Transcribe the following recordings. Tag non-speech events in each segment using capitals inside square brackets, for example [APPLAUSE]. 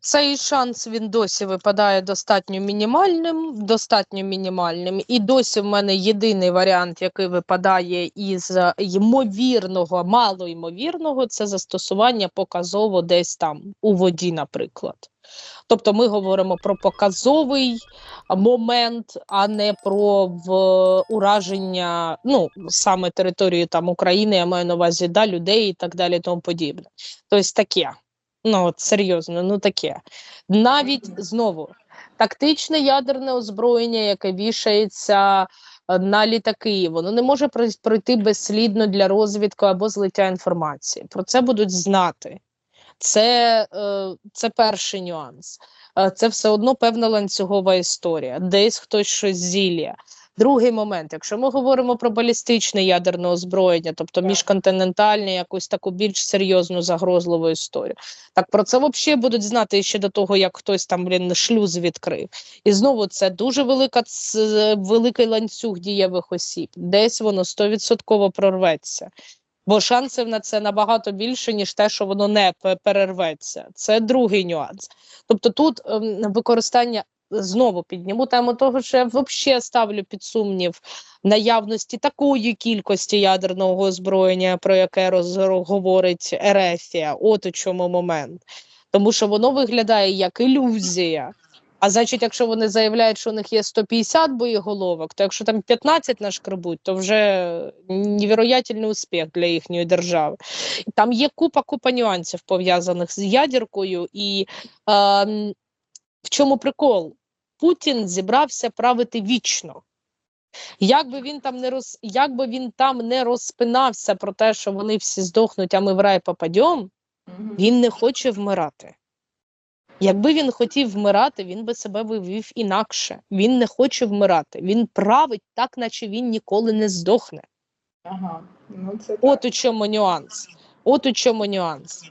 Цей шанс він досі випадає достатньо мінімальним, достатньо мінімальним. І досі в мене єдиний варіант, який випадає із е, ймовірного, малоймовірного, це застосування показово десь там у воді, наприклад. Тобто ми говоримо про показовий момент, а не про в ураження, ну саме території там України, я маю на увазі да, людей і так далі, тому подібне. Тобто таке. Ну от серйозно, ну таке. Навіть знову тактичне ядерне озброєння, яке вішається е, на літаки, воно не може пройти безслідно для розвідки або злиття інформації. Про це будуть знати. Це, е, це перший нюанс. Е, Це все одно певна ланцюгова історія. Десь хтось щось зілля. Другий момент, якщо ми говоримо про балістичне ядерне озброєння, тобто міжконтинентальне, якусь таку більш серйозну загрозливу історію, так про це взагалі будуть знати ще до того, як хтось там блін, шлюз відкрив. І знову це дуже велика великий ланцюг дієвих осіб. Десь воно стовідсотково прорветься. Бо шансів на це набагато більше, ніж те, що воно не перерветься. Це другий нюанс. Тобто тут ем, використання знову підніму тему того, що я взагалі ставлю під сумнів наявності такої кількості ядерного озброєння, про яке говорить Ерефія. От у чому момент. Тому що воно виглядає як ілюзія. А значить, якщо вони заявляють, що у них є 150 боєголовок, то якщо там 15 нашкребуть, то вже невероятний успіх для їхньої держави. Там є купа купа нюансів пов'язаних з ядеркою, і ем, в чому прикол? Путін зібрався правити вічно. Як би він там не роз, як би він там не розпинався про те, що вони всі здохнуть, а ми в рай попадемо, він не хоче вмирати. Якби він хотів вмирати, він би себе вивів інакше. Він не хоче вмирати. Він править так, наче він ніколи не здохне. Ага, ну це От так. у чому нюанс. От у чому нюанс.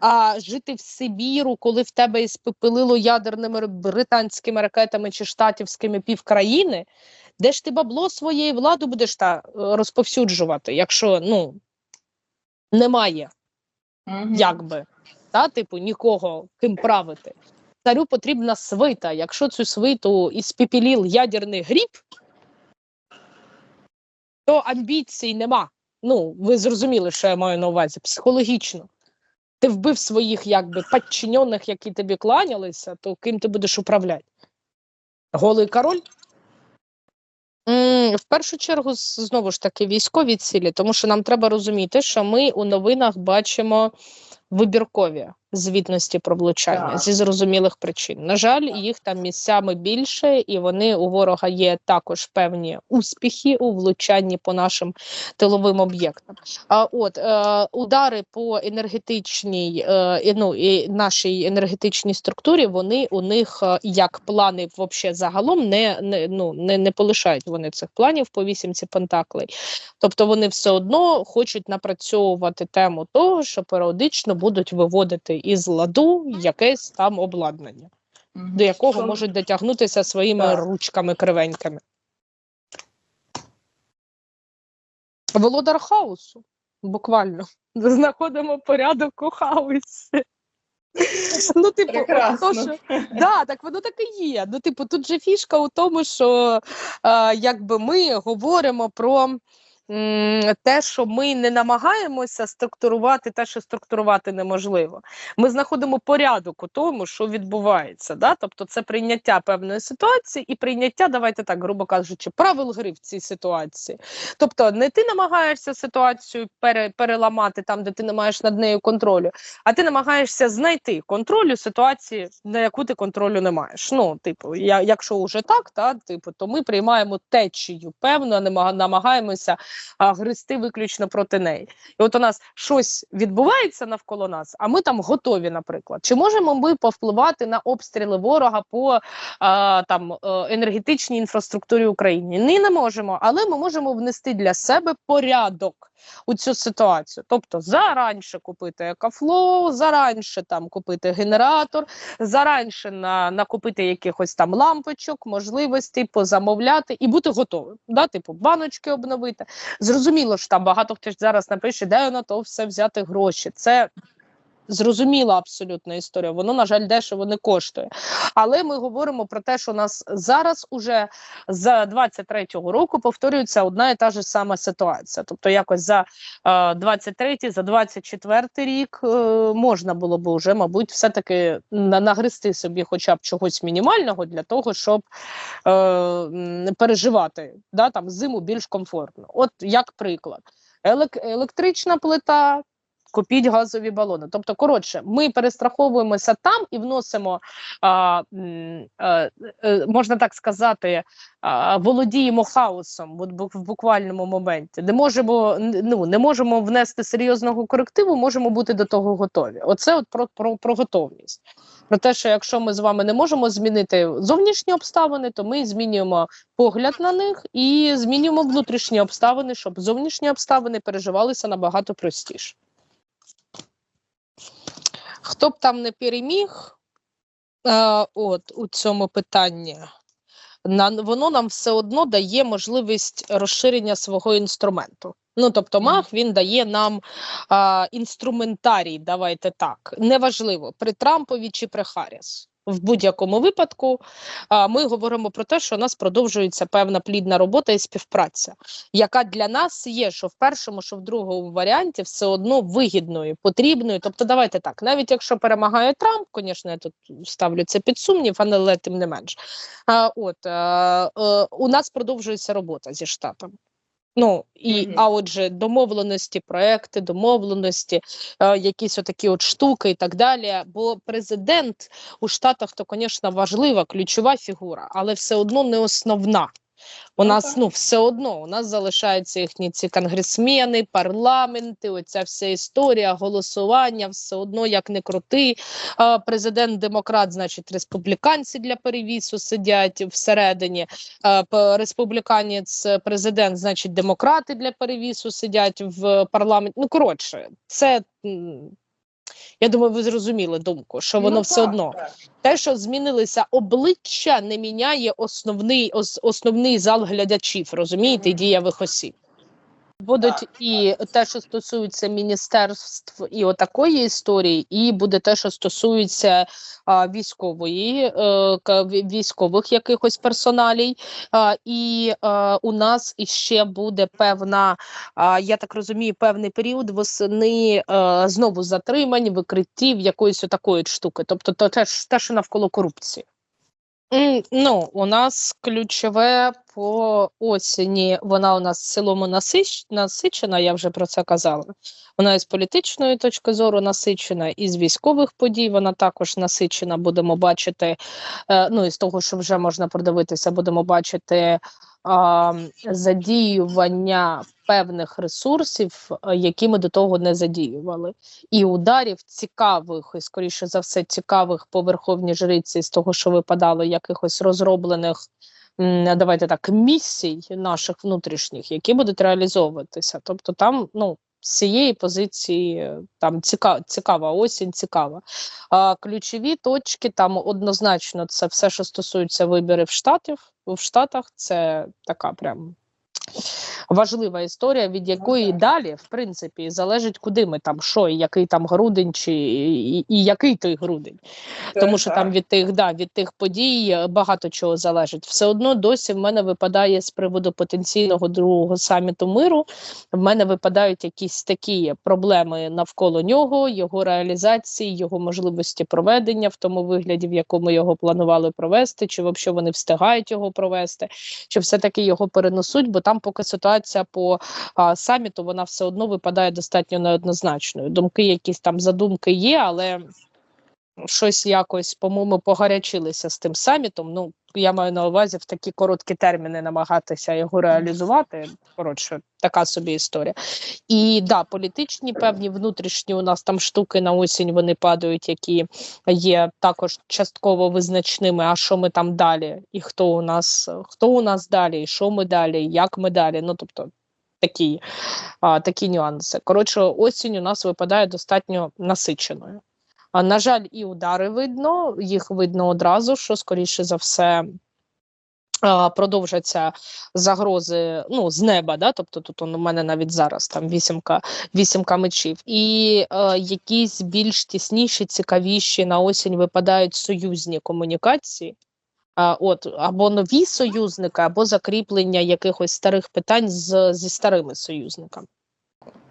А жити в Сибіру, коли в тебе іспепелило ядерними британськими ракетами чи штатівськими півкраїни, де ж ти бабло своєї влади будеш та розповсюджувати, якщо ну немає Мгм. якби, та, типу, нікого ким правити. Царю потрібна свита. Якщо цю свиту іспепелів ядерний гріб, то амбіцій нема. Ну, ви зрозуміли, що я маю на увазі психологічно. Ти вбив своїх якби підчинених, які тобі кланялися, то ким ти будеш управляти? Голий король? В першу чергу, знову ж таки, військові цілі, тому що нам треба розуміти, що ми у новинах бачимо вибіркові звітності про влучання Так. зі зрозумілих причин. На жаль, їх там місцями більше, і вони у ворога є також певні успіхи у влучанні по нашим тиловим об'єктам. А от е, удари по енергетичній е, ну, і нашій енергетичній структурі, вони у них е, як плани вообще загалом не, не, ну, не, не полишають вони цих планів по вісімці пентаклей. Тобто вони все одно хочуть напрацьовувати тему того, що періодично будуть виводити із ладу якесь там обладнання, Мгм. до якого Що- можуть дотягнутися своїми Так. ручками кривенькими. Володар хаосу, буквально. Знаходимо порядок у хаосі. Ну, типу, Прекрасно. то, що, да, так воно так і є. Ну, типу, тут же фішка у тому, що е, якби ми говоримо про те, що ми не намагаємося структурувати те, що структурувати неможливо. Ми знаходимо порядок у тому, що відбувається. Да? Тобто, це прийняття певної ситуації і прийняття, давайте так, грубо кажучи, правил гри в цій ситуації. Тобто, не ти намагаєшся ситуацію пере, переламати там, де ти не маєш над нею контролю, а ти намагаєшся знайти контролю ситуації, на яку ти контролю не маєш. Ну, типу, я, якщо вже так, та, типу, то ми приймаємо течію, певно, нема- намагаємося гристи виключно проти неї. І от у нас щось відбувається навколо нас, а ми там готові, наприклад. Чи можемо ми повпливати на обстріли ворога по а, там е, енергетичній інфраструктурі України? Ні, не можемо, але ми можемо внести для себе порядок у цю ситуацію. Тобто заранше купити екофлоу, заранше там купити генератор, заранше на, накупити якихось там лампочок, можливостей позамовляти і бути готовим. Да? Типу баночки обновити. Зрозуміло, що там багато хто зараз напише, де на то все взяти гроші. Це зрозуміла абсолютна історія. Воно, на жаль, дешево не коштує. Але ми говоримо про те, що у нас зараз уже з 23-го року повторюється одна і та ж сама ситуація. Тобто, якось за е, 23-й, за 24-й рік е, можна було б вже, мабуть, все-таки на- нагрести собі хоча б чогось мінімального для того, щоб е, переживати да, там, зиму більш комфортно. От як приклад, Елек- електрична плита. Купіть газові балони. Тобто, коротше, ми перестраховуємося там і вносимо, а, м, е, е, можна так сказати, а, володіємо хаосом от в буквальному моменті. Не можемо, ну, не можемо внести серйозного корективу, можемо бути до того готові. Оце от про, про, про готовність. Про те, що якщо ми з вами не можемо змінити зовнішні обставини, то ми змінюємо погляд на них і змінюємо внутрішні обставини, щоб зовнішні обставини переживалися набагато простіше. Хто б там не переміг, е, от у цьому питанні, на, воно нам все одно дає можливість розширення свого інструменту. Ну, тобто, маг він дає нам е, інструментарій, давайте так. Неважливо, при Трампові чи при Харріс. В будь-якому випадку ми говоримо про те, що у нас продовжується певна плідна робота і співпраця, яка для нас є, що в першому, що в другому варіанті все одно вигідною, потрібною. Тобто, давайте так, навіть якщо перемагає Трамп, звісно, я тут ставлю це під сумнів, але тим не менш. От, е, у нас продовжується робота зі штатом. Ну і Мгм. а отже, домовленості, проекти, домовленості, е, якісь отакі от штуки і так далі. Бо президент у Штатах то, звісно, важлива ключова фігура, але все одно не основна. У Ну, нас ну все одно у нас залишаються їхні ці конгресмени, парламенти. Оця вся історія, голосування, все одно як не крути. Президент демократ, значить, республіканці для перевісу сидять всередині. Республіканець президент, значить, демократи для перевісу сидять в парламенті. Ну коротше, це. Я думаю, ви зрозуміли думку, що воно Ну, все так, одно так. те, що змінилися обличчя, не міняє основний ос, основний зал глядачів, розумієте, mm -hmm. дієвих осіб. Будуть і те, що стосується міністерств і отакої історії, і буде те, що стосується а, військової е, військових якихось персоналій. А, і е, у нас іще буде певна, а, я так розумію, певний період восени е, знову затримань, викриттів якоїсь отакої штуки. Тобто, то теж те, що навколо корупції. Ну, у нас ключове по осені. Вона у нас в цілому насич... насичена, я вже про це казала. Вона із політичної точки зору насичена, і з військових подій вона також насичена. Будемо бачити, е, ну і з того, що вже можна продивитися, будемо бачити задіювання певних ресурсів, е, які ми до того не задіювали і ударів цікавих, і скоріше за все, цікавих по верховній жриці з того, що випадало якихось розроблених. Давайте так, місій наших внутрішніх, які будуть реалізовуватися. Тобто, там, ну, цієї позиції е, там ціка, цікава осінь, цікава. А ключові точки там однозначно це все, що стосується виборів штатів в Штатах. Це така прям важлива історія, від якої так. далі, в принципі, залежить, куди ми там, що, і який там грудень, чи і, і який той грудень. Це Тому що там від тих, да, від тих подій е, багато чого залежить. Все одно досі в мене випадає з приводу потенційного другого саміту миру. В мене випадають якісь такі проблеми навколо нього, його реалізації, його можливості проведення в тому вигляді, в якому його планували провести, чи взагалі вони встигають його провести, чи все-таки його перенесуть, бо там поки ситуація по а, саміту вона все одно випадає достатньо неоднозначною. Думки, якісь там задумки є, але щось якось, по-моєму, погарячилися з тим самітом. Ну, я маю на увазі в такі короткі терміни намагатися його реалізувати. Коротше, така собі історія. І да, політичні певні внутрішні у нас там штуки на осінь вони падають, які є також частково визначними. А що ми там далі? І хто у нас, хто у нас далі, і що ми далі, як ми далі? Ну тобто. Такі, а, такі нюанси. Коротше, осінь у нас випадає достатньо насиченою. На жаль, і удари видно, їх видно одразу, що скоріше за все продовжаться загрози ну, з неба, да? тобто тут у мене навіть зараз там вісімка, вісімка мечів, і е, якісь більш тісніші, цікавіші на осінь випадають союзні комунікації. А, от, або нові союзники, або закріплення якихось старих питань з, зі старими союзниками.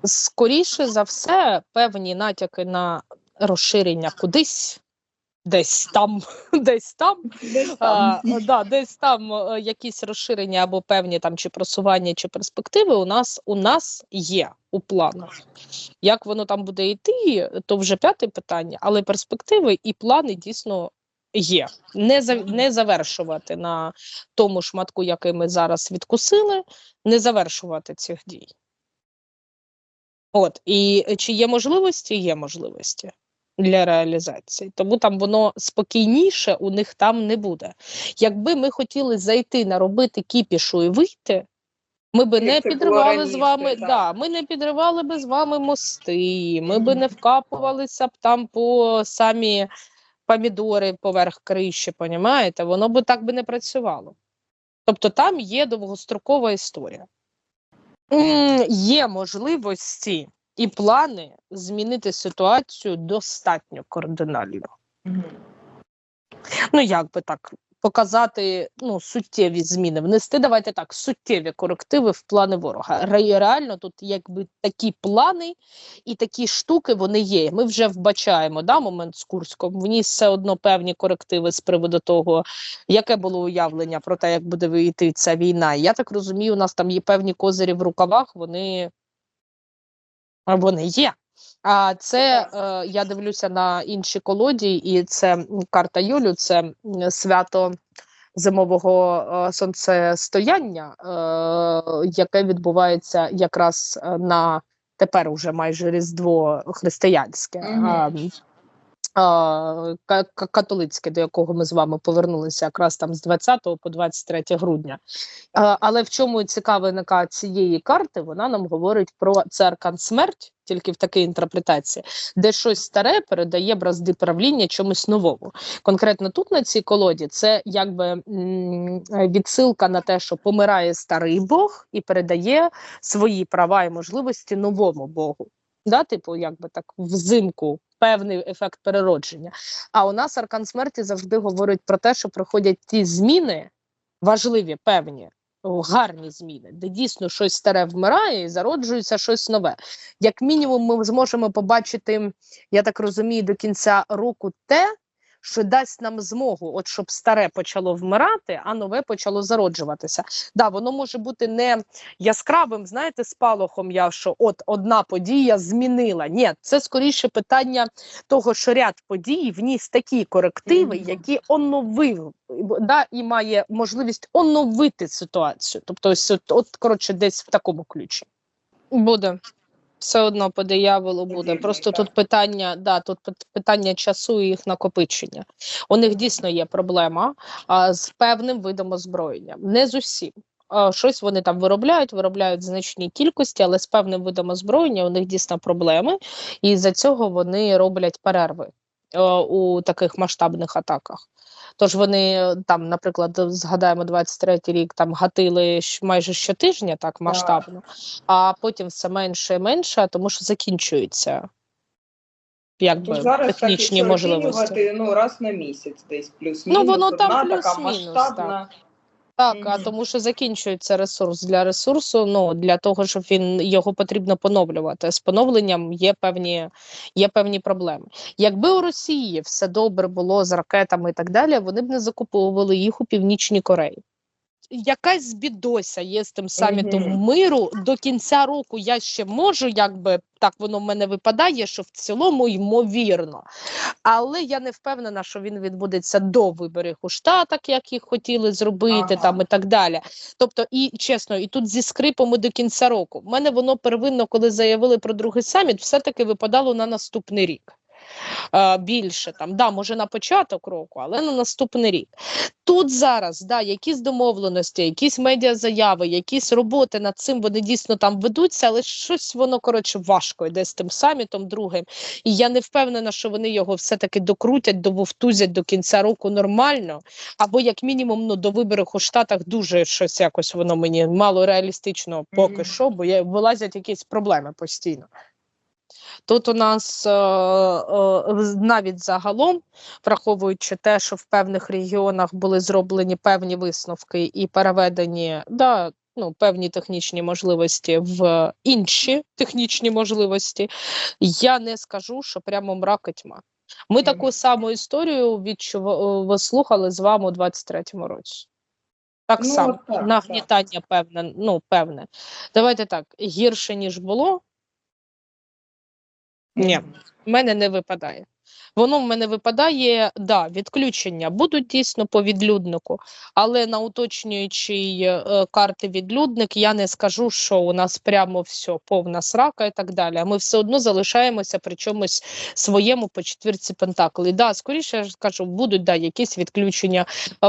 Скоріше за все, певні натяки на розширення кудись, десь там, [LAUGHS] десь там, Десь а, там. да, десь там е, якісь розширення або певні там чи просування, чи перспективи у нас у нас є у планах. Як воно там буде йти, то вже п'яте питання, але перспективи і плани дійсно є. Не за не завершувати на тому шматку, який ми зараз відкусили, не завершувати цих дій. От і чи є можливості? Є можливості для реалізації. Тому там воно спокійніше у них там не буде. Якби ми хотіли зайти наробити кіпішу і вийти, ми би не підривали з вами, да, ми не підривали би з вами мости, ми би не вкапувалися б там по самі помідори поверх криші, понімаєте? Воно би так би не працювало. Тобто там є довгострокова історія. Є можливості і плани змінити ситуацію достатньо кардинально. Ну, як би так, показати ну, суттєві зміни, внести, давайте так, суттєві корективи в плани ворога. Ре- Реально тут якби такі плани і такі штуки вони є. Ми вже вбачаємо да, момент з Курськом. Вніс все одно певні корективи з приводу того, яке було уявлення про те, як буде вийти ця війна. Я так розумію, у нас там є певні козирі в рукавах, вони, вони є. А це е, я дивлюся на інші колоді, і це карта Юлю, це свято зимового е, сонцестояння, е, яке відбувається якраз е, на тепер уже майже Різдво християнське. Ка- ка- католицьке, до якого ми з вами повернулися якраз там з 20 по 23 грудня. Але в чому цікавинка цієї карти? Вона нам говорить про це смерть, тільки в такій інтерпретації, де щось старе передає бразди правління чомусь новому. Конкретно тут на цій колоді це якби відсилка на те, що помирає старий Бог і передає свої права і можливості новому Богу. Да, типу, якби так взимку певний ефект переродження. А у нас аркан смерті завжди говорить про те, що проходять ті зміни, важливі, певні, гарні зміни, де дійсно щось старе вмирає і зароджується щось нове. Як мінімум, ми зможемо побачити, я так розумію, до кінця року те, що дасть нам змогу, от щоб старе почало вмирати, а нове почало зароджуватися. Да, воно може бути не яскравим, знаєте, спалахом. Я що от одна подія змінила. Ні, це скоріше питання того, що ряд подій вніс такі корективи, які оновив да, і має можливість оновити ситуацію. Тобто, ось от, от коротше, десь в такому ключі буде. Все одно по дияволу буде. Просто тут питання, да, тут пит- питання часу і їх накопичення. У них дійсно є проблема а, з певним видом озброєння, не з усім. А, щось вони там виробляють, виробляють в значній кількості, але з певним видом озброєння у них дійсно проблеми, і за цього вони роблять перерви у таких масштабних атаках. Тож вони е, там, наприклад, згадаємо 23-й рік, там гатили майже щотижня так масштабно, а потім все менше і менше, тому що закінчуються якби зараз технічні так, можливості. ну, раз на місяць десь плюс-мінус. Ну, воно там плюс-мінус, масштабна. Так, а тому що закінчується ресурс для ресурсу. Ну для того, щоб він його потрібно поновлювати. З поновленням є певні, є певні проблеми. Якби у Росії все добре було з ракетами і так далі, вони б не закуповували їх у північній Кореї. Якась бідося є з тим самітом Мгм. миру. До кінця року я ще можу, якби так воно в мене випадає, що в цілому ймовірно. Але я не впевнена, що він відбудеться до виборів у Штатах, як їх хотіли зробити, Ага. там і так далі. Тобто, і чесно, і тут зі скрипом і до кінця року. В мене воно первинно, коли заявили про другий саміт, все-таки випадало на наступний рік. Е, більше там, да, може на початок року, але на наступний рік. Тут зараз да, якісь домовленості, якісь медіазаяви, якісь роботи над цим вони дійсно там ведуться, але щось воно коротше важко йде з тим самітом другим. І я не впевнена, що вони його все-таки докрутять, дововтузять до кінця року нормально, або як мінімум ну, до виборів у Штатах дуже щось якось воно мені мало реалістично поки Мгм. що, бо є, вилазять якісь проблеми постійно. Тут у нас е, е, навіть загалом, враховуючи те, що в певних регіонах були зроблені певні висновки і переведені да, ну, певні технічні можливості в інші технічні можливості, я не скажу, що прямо мрак і тьма. Ми таку саму історію відчув... слухали з вами у 23-му році. Так Ну, само, так, нагнітання певне, ну, певне. Давайте так, гірше, ніж було, ні. В мене не випадає. Воно в мене випадає, да, відключення будуть дійсно по відлюднику, але на уточнюючій е, карти відлюдник я не скажу, що у нас прямо все повна срака і так далі. Ми все одно залишаємося при чомусь своєму по четвірці пентаклей. Да, скоріше я ж кажу, будуть да, якісь відключення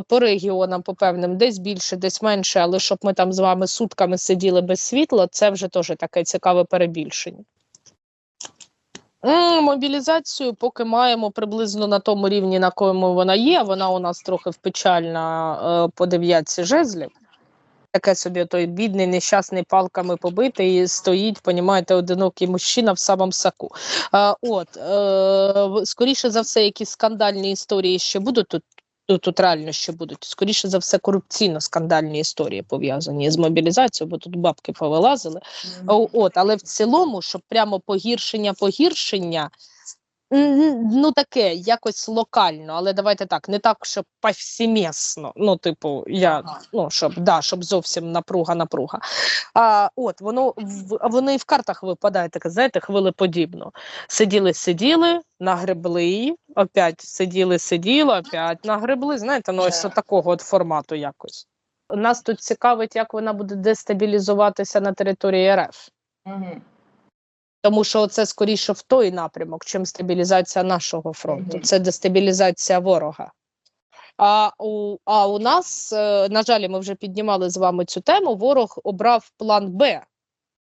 по регіонам, по певним, десь більше, десь менше, але щоб ми там з вами сутками сиділи без світла, це вже теж таке цікаве перебільшення. Мобілізацію поки маємо приблизно на тому рівні, на якому вона є. Вона у нас трохи впечальна е, по дев'ятці жезлів. Таке собі той бідний, нещасний палками побитий, і стоїть, понімаєте, одинокий мужчина в самому саку. Е, от, е, скоріше за все, якісь скандальні історії ще будуть тут. Тут, тут реально ще будуть скоріше за все корупційно-скандальні історії пов'язані з мобілізацією, бо тут бабки повилазили. О, От, але в цілому, щоб прямо погіршення, погіршення, ну таке, якось локально, але давайте так, не так, щоб повсімісно. Ну, типу, я Ага. ну щоб да, щоб зовсім напруга, напруга. А от воно в воно і в картах випадає таке, знаєте, хвилеподібно. Сиділи, сиділи, нагребли, опять сиділи, сиділи, опять нагребли. Знаєте, ну ось такого от формату якось. Нас тут цікавить, як вона буде дестабілізуватися на території РФ. Мгм. Тому що це скоріше в той напрямок, чим стабілізація нашого фронту. Мгм. Це дестабілізація ворога. А у, а у нас, е, на жаль, ми вже піднімали з вами цю тему. Ворог обрав план Б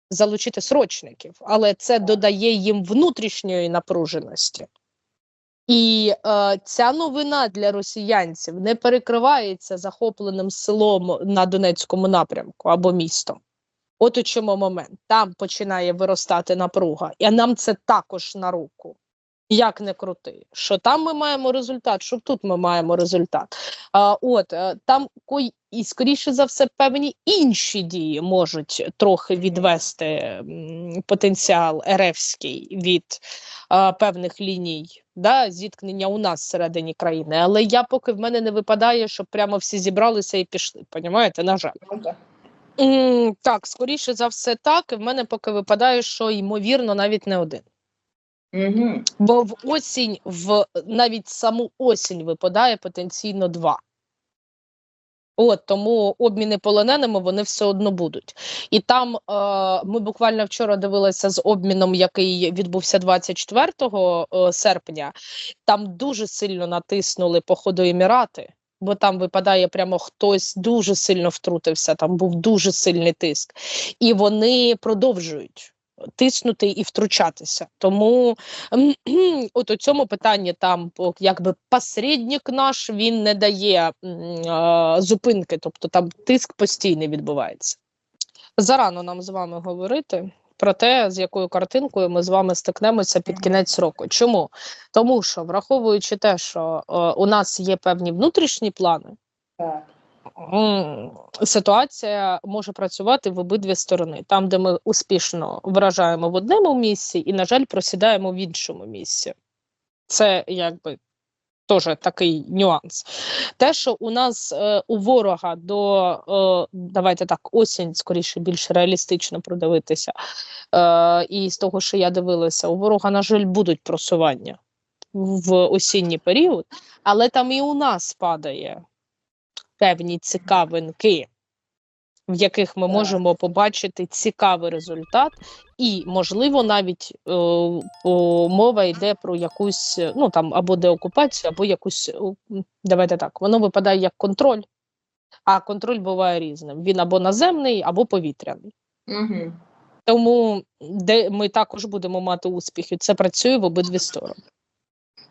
залучити срочників, але це додає їм внутрішньої напруженості. І е, ця новина для росіянців не перекривається захопленим селом на Донецькому напрямку або містом. От у чому момент. Там починає виростати напруга, і нам це також на руку. Як не крути, що там ми маємо результат, що тут ми маємо результат. А, от е, там і скоріше за все певні інші дії можуть трохи відвести потенціал РФський від а, певних ліній да, зіткнення у нас всередині країни. Але я поки в мене не випадає, щоб прямо всі зібралися і пішли. Понімаєте, на жаль. Mm, Так, скоріше за все, так. І в мене поки випадає, що ймовірно навіть не один. Мгм. Бо в осінь, в навіть саму осінь випадає потенційно два. От тому обміни полоненими вони все одно будуть. І там е, ми буквально вчора дивилися з обміном, який відбувся 24 е, серпня. Там дуже сильно натиснули походу Емірати, бо там випадає прямо хтось дуже сильно втрутився. Там був дуже сильний тиск, і вони продовжують. Тиснути і втручатися, тому [CLEARS THROAT] от у цьому питанні там якби посередник наш він не дає а, зупинки, тобто там тиск постійний відбувається. Зарано нам з вами говорити про те, з якою картинкою ми з вами стикнемося під кінець року. Чому? Тому що, враховуючи те, що е, у нас є певні внутрішні плани, Так. Ситуація може працювати в обидві сторони. Там, де ми успішно вражаємо в одному місці, і, на жаль, просідаємо в іншому місці. Це якби теж такий нюанс. Те, що у нас е, у ворога до е, давайте так, осінь скоріше більш реалістично продивитися. Е, і з того, що я дивилася, у ворога, на жаль, будуть просування в осінній період, але там і у нас падає певні цікавинки. в яких ми можемо побачити цікавий результат, і, можливо, навіть е, о, мова йде про якусь ну там або деокупацію, або якусь е, давайте так, воно випадає як контроль, а контроль буває різним. Він або наземний, або повітряний. Угу. Тому де ми також будемо мати успіхи. Це працює в обидві сторони.